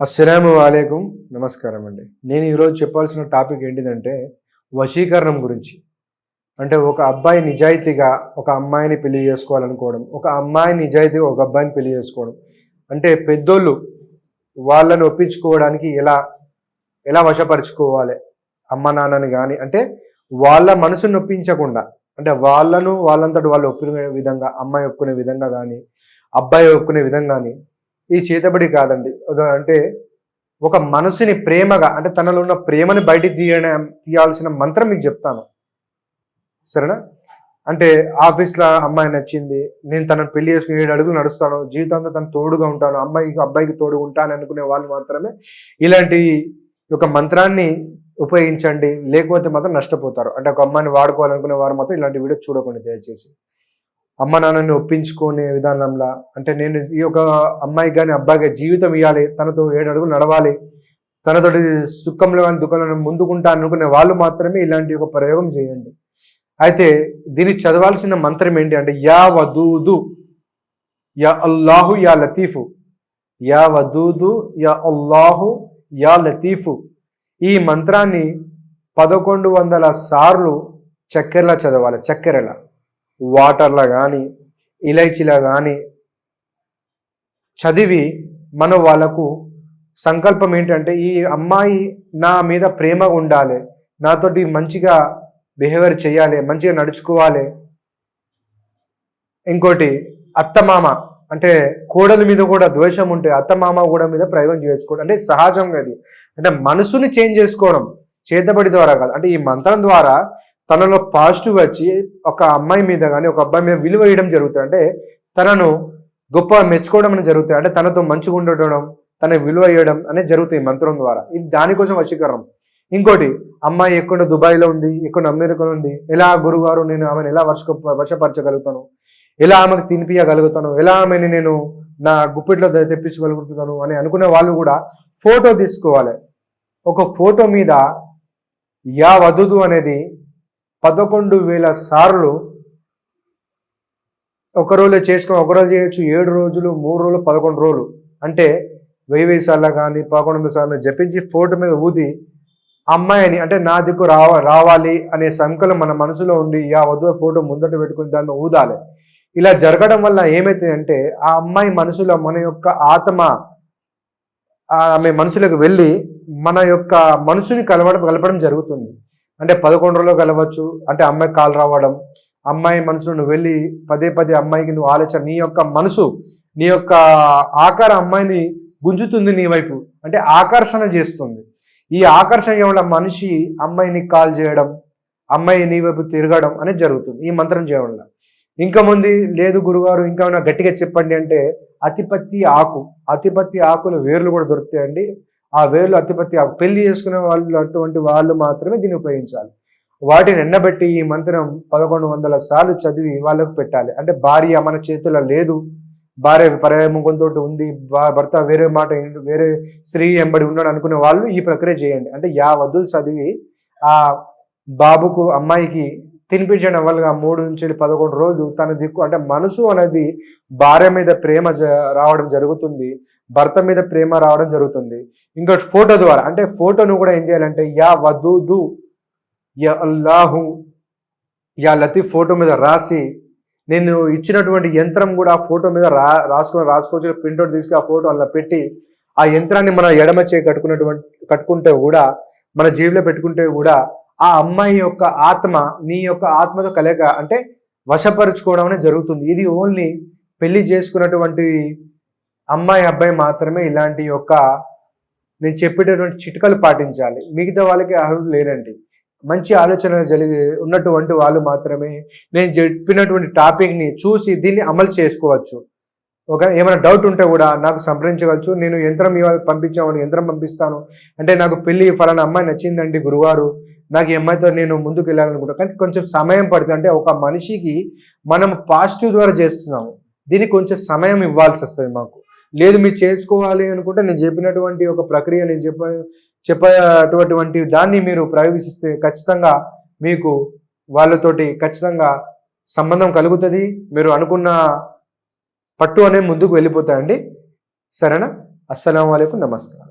అస్సలాము వాలేకుం నమస్కారం అండి. నేను ఈరోజు చెప్పాల్సిన టాపిక్ ఏంటిదంటే వశీకరణం గురించి. అంటే ఒక అబ్బాయి నిజాయితీగా ఒక అమ్మాయిని పెళ్ళి చేసుకోవాలనుకోవడం ఒక అమ్మాయి నిజాయితీగా ఒక అబ్బాయిని పెళ్ళి చేసుకోవడం. అంటే పెద్దోళ్ళు వాళ్ళని ఒప్పించుకోవడానికి ఎలా ఎలా వశపరుచుకోవాలి? అమ్మ నాన్నని కానీ అంటే వాళ్ళ మనసును నొప్పించకుండా అంటే వాళ్ళను వాళ్ళంతటి వాళ్ళు ఒప్పుకునే విధంగా అమ్మాయి ఒప్పుకునే విధంగా కానీ అబ్బాయి ఒప్పుకునే విధంగా కానీ ఈ చేతబడి కాదండి. అంటే ఒక మనసుని ప్రేమగా అంటే తనలో ఉన్న ప్రేమని బయటికి తీయడం తీయాల్సిన మంత్రం మీకు చెప్తాను. సరేనా? అంటే ఆఫీస్లో అమ్మాయి నచ్చింది నేను తనను పెళ్ళి చేసుకుని ఏడు అడుగులు నడుస్తాను జీవితాంతం తను తోడుగా ఉంటాను అమ్మాయికి అబ్బాయికి తోడు ఉంటాను అనుకునే వాళ్ళు మాత్రమే ఇలాంటి ఒక మంత్రాన్ని ఉపయోగించండి లేకపోతే మాత్రం నష్టపోతారు. అంటే ఒక అమ్మాయిని వాడుకోవాలనుకునే వారు మాత్రం ఇలాంటి వీడియో చూడకండి దయచేసి. అమ్మ నాన్నని ఒప్పించుకునే విధానంలో అంటే నేను ఈ యొక్క అమ్మాయికి కానీ అబ్బాయికి జీవితం ఇవ్వాలి తనతో ఏడు అడుగులు నడవాలి తనతోటి సుఖంలో కానీ దుఃఖంలో ముందుకుంటా అనుకునే వాళ్ళు మాత్రమే ఇలాంటి ఒక ప్రయోగం చేయండి. అయితే దీన్ని చదవాల్సిన మంత్రం ఏంటి అంటే యా వదూదు యా అల్లాహు యా లతీఫు. యా వదూదు యా అల్లాహు యా లతీఫు. ఈ మంత్రాన్ని పదకొండు వందల సార్లు చక్కెరలా చదవాలి చక్కెరలా. వాటర్లా కానీ ఇలైచీలా కానీ చదివి మనం వాళ్ళకు సంకల్పం ఏంటంటే ఈ అమ్మాయి నా మీద ప్రేమ ఉండాలి నాతోటి మంచిగా బిహేవియర్ చేయాలి మంచిగా నడుచుకోవాలి. ఇంకోటి అత్తమామ అంటే కోడలి మీద కూడా ద్వేషం ఉంటే అత్తమామ కూడా మీద ప్రయోగం చేసుకోవడం అంటే సహజంగా అది అంటే మనసుని చేంజ్ చేసుకోవడం చేతబడి ద్వారా కాదు. అంటే ఈ మంత్రం ద్వారా తనలో పాజిటివ్ వచ్చి ఒక అమ్మాయి మీద కానీ ఒక అబ్బాయి మీద విలువ వేయడం జరుగుతుంది. అంటే తనను గొప్ప మెచ్చుకోవడం అనేది జరుగుతుంది. అంటే తనతో మంచిగా ఉండడం తన విలువ వేయడం అనేది జరుగుతుంది మంత్రం ద్వారా. ఇది దానికోసం వశీకరణం. ఇంకోటి అమ్మాయి ఎక్కడ దుబాయ్లో ఉంది ఎక్కడ అమెరికాలో ఉంది ఎలా గురుగారు నేను ఆమెను ఎలా వర్ష వర్షపరచగలుగుతాను ఎలా ఆమెకు తినిపించగలుగుతాను ఎలా ఆమెని నేను నా గుప్పిట్లో తెప్పించగలుగుతాను అని అనుకునే వాళ్ళు కూడా ఫోటో తీసుకోవాలి. ఒక ఫోటో మీద యా వదుదు అనేది పదకొండు వేల సార్లు ఒక రోజులో చేసుకుని ఒక రోజు చేయొచ్చు ఏడు రోజులు మూడు రోజులు పదకొండు రోజులు. అంటే వెయ్యి వెయ్యి సార్లు కానీ పదకొండు వందల సార్లు జపించి ఫోటో మీద ఊది అమ్మాయిని అంటే నా దిక్కు రావ రావాలి అనే సంకలం మన మనసులో ఉండి ఆ వద్దు ఫోటో ముందట పెట్టుకుని దాన్ని ఊదాలి. ఇలా జరగడం వల్ల ఏమైతుందంటే ఆ అమ్మాయి మనసులో మన యొక్క ఆత్మ ఆమె మనసులోకి వెళ్ళి మన యొక్క మనసుని కలవడం కలపడం జరుగుతుంది. అంటే పదకొండులో కలవచ్చు అంటే అమ్మాయి కాలు రావడం అమ్మాయి మనసులో నువ్వు వెళ్ళి పదే పదే అమ్మాయికి నువ్వు ఆలోచన నీ యొక్క మనసు నీ యొక్క ఆకార అమ్మాయిని గుంజుతుంది నీ వైపు అంటే ఆకర్షణ చేస్తుంది. ఈ ఆకర్షణ వల్ల మనిషి అమ్మాయిని కాల్ చేయడం అమ్మాయి నీ వైపు తిరగడం అనేది జరుగుతుంది ఈ మంత్రం చేయడం వల్ల ఇంకా ముందు లేదు గురుగారు ఇంకా ఏమైనా గట్టిగా చెప్పండి అంటే అతిపత్తి ఆకు అతిపత్తి ఆకులు వేర్లు కూడా దొరుకుతాయండి. ఆ వేర్లు అతిపత్తి పెళ్ళి చేసుకునే వాళ్ళు అటువంటి వాళ్ళు మాత్రమే దీన్ని ఉపయోగించాలి. వాటిని ఎండబెట్టి ఈ మంత్రం పదకొండు వందల సార్లు చదివి వాళ్ళకు పెట్టాలి. అంటే భార్య మన చేతిలో లేదు. భార్య పర్యాముఖంతో ఉంది. భా- భర్త వేరే మాట వేరే స్త్రీ ఎంబడి ఉన్నాడు అనుకునే వాళ్ళు ఈ ప్రక్రియ చేయండి. అంటే యా వద్దులు చదివి ఆ బాబుకు అమ్మాయికి తినిపించడం వల్ల మూడు నుంచి పదకొండు రోజులు తన దిక్కు అంటే మనసు అనేది భార్య మీద ప్రేమ జ- రావడం జరుగుతుంది. భర్త మీద ప్రేమ రావడం జరుగుతుంది. ఇంకోటి ఫోటో ద్వారా అంటే ఫోటోను కూడా ఏం చేయాలంటే యా వదూదు యా అల్లాహు యా లతీఫ్ ఫోటో మీద రాసి నేను ఇచ్చినటువంటి యంత్రం కూడా ఆ ఫోటో మీద రా రాసుకొని రాసుకోవచ్చు ప్రింట్అవుట్ తీసుకుని ఆ ఫోటో అలా పెట్టి ఆ యంత్రాన్ని మన ఎడమ చేయి కట్టుకున్నటువంటి కట్టుకుంటే కూడా మన జీవిలో పెట్టుకుంటే కూడా ఆ అమ్మాయి యొక్క ఆత్మ నీ యొక్క ఆత్మతో కలగ అంటే వశపరుచుకోవడం అనేది జరుగుతుంది. ఇది ఓన్లీ పెళ్ళి చేసుకున్నటువంటి అమ్మాయి అబ్బాయి మాత్రమే ఇలాంటి యొక్క నేను చెప్పేటటువంటి చిట్కలు పాటించాలి. మిగతా వాళ్ళకి అర్హులు లేరండి. మంచి ఆలోచన జరిగి ఉన్నటువంటి వాళ్ళు మాత్రమే నేను చెప్పినటువంటి టాపిక్ని చూసి దీన్ని అమలు చేసుకోవచ్చు. ఒక ఏమైనా డౌట్ ఉంటే కూడా నాకు సంప్రదించవచ్చు నేను యంత్రం ఇవాళ పంపించామని యంత్రం పంపిస్తాను. అంటే నాకు పెళ్ళి ఫలానా అమ్మాయి నచ్చిందండి గురువారు. నాకు ఈ అమ్మాయితో నేను ముందుకు వెళ్ళాలనుకుంటా. కానీ కొంచెం సమయం పడుతుంది. అంటే ఒక మనిషికి మనం పాజిటివ్ ద్వారా చేస్తున్నాము. దీనికి కొంచెం సమయం ఇవ్వాల్సి వస్తుంది మాకు. లేదు మీరు చేసుకోవాలి అనుకుంటే నేను చెప్పినటువంటి ఒక ప్రక్రియ నేను చెప్ప చెప్పేటటువంటి దాన్ని మీరు ప్రయోగిస్తే ఖచ్చితంగా మీకు వాళ్ళతోటి ఖచ్చితంగా సంబంధం కలుగుతుంది. మీరు అనుకున్న పట్టు అనేది ముందుకు వెళ్ళిపోతాయండి. సరేనా? అస్సలం అయికు నమస్కారం.